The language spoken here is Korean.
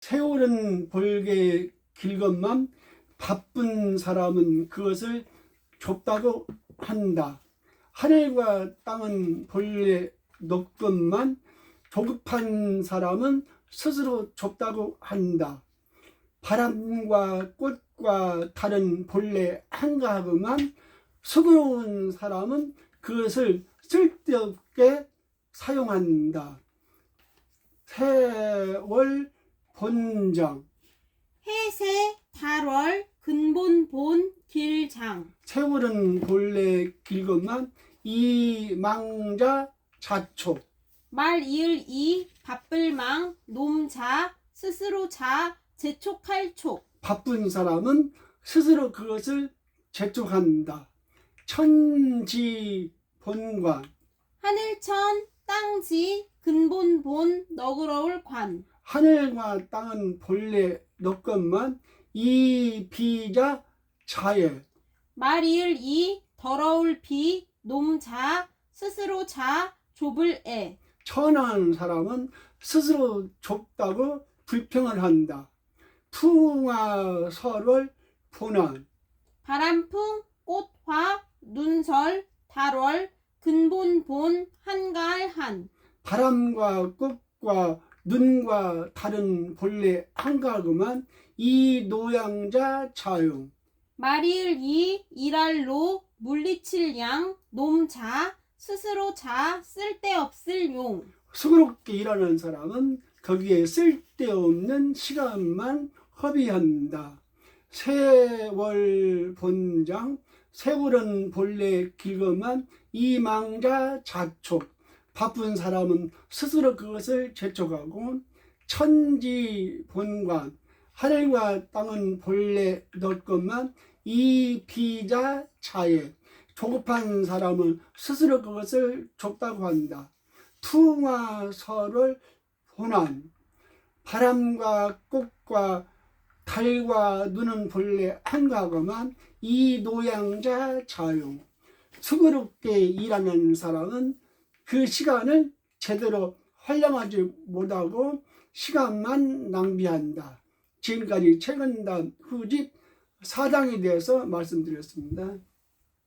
세월은 볼게 길건만 바쁜 사람은 그것을 좁다고 한다. 하늘과 땅은 본래 높건만 조급한 사람은 스스로 좁다고 한다. 바람과 꽃과 다른 본래 한가하고만 수고로운 사람은 그것을 쓸데없게 사용한다. 세월 본정 해세 달월 근본 본 길장. 세월은 본래 길건만 이망자 자초. 말 이을 이 바쁠 망 놈자 스스로 자 재촉할 촉. 바쁜 사람은 스스로 그것을 재촉한다. 천지 본관. 하늘천 땅지 근본 본 너그러울 관 하늘과 땅은 본래 너 것만 이 비자 자예 말 이을 이 더러울 비 놈자 스스로 자 좁을 애. 천한 사람은 스스로 좁다고 불평을 한다. 풍화 설월 본안. 바람풍 꽃화 눈설 달월 근본 본 한가할 한. 바람과 꽃과 눈과 다른 본래 한가하구만 이 노양자 자용. 말이을 이 일할로 물리칠 양 놈자 스스로 자 쓸데없을 용. 수고롭게 일하는 사람은 거기에 쓸데없는 시간만 허비한다. 세월 본장 세월은 본래 길거만 이망자 자촉 바쁜 사람은 스스로 그것을 재촉하고 천지 본관 하늘과 땅은 본래 넓건만 이 비자 자에 조급한 사람은 스스로 그것을 좁다고 한다. 풍화설을 본안 바람과 꽃과 달과 눈은 본래 한가하고만 이 노양자 자용 수고롭게 일하는 사람은 그 시간을 제대로 활용하지 못하고 시간만 낭비한다. 지금까지 최근 단 후집 사장에 대해서 말씀드렸습니다.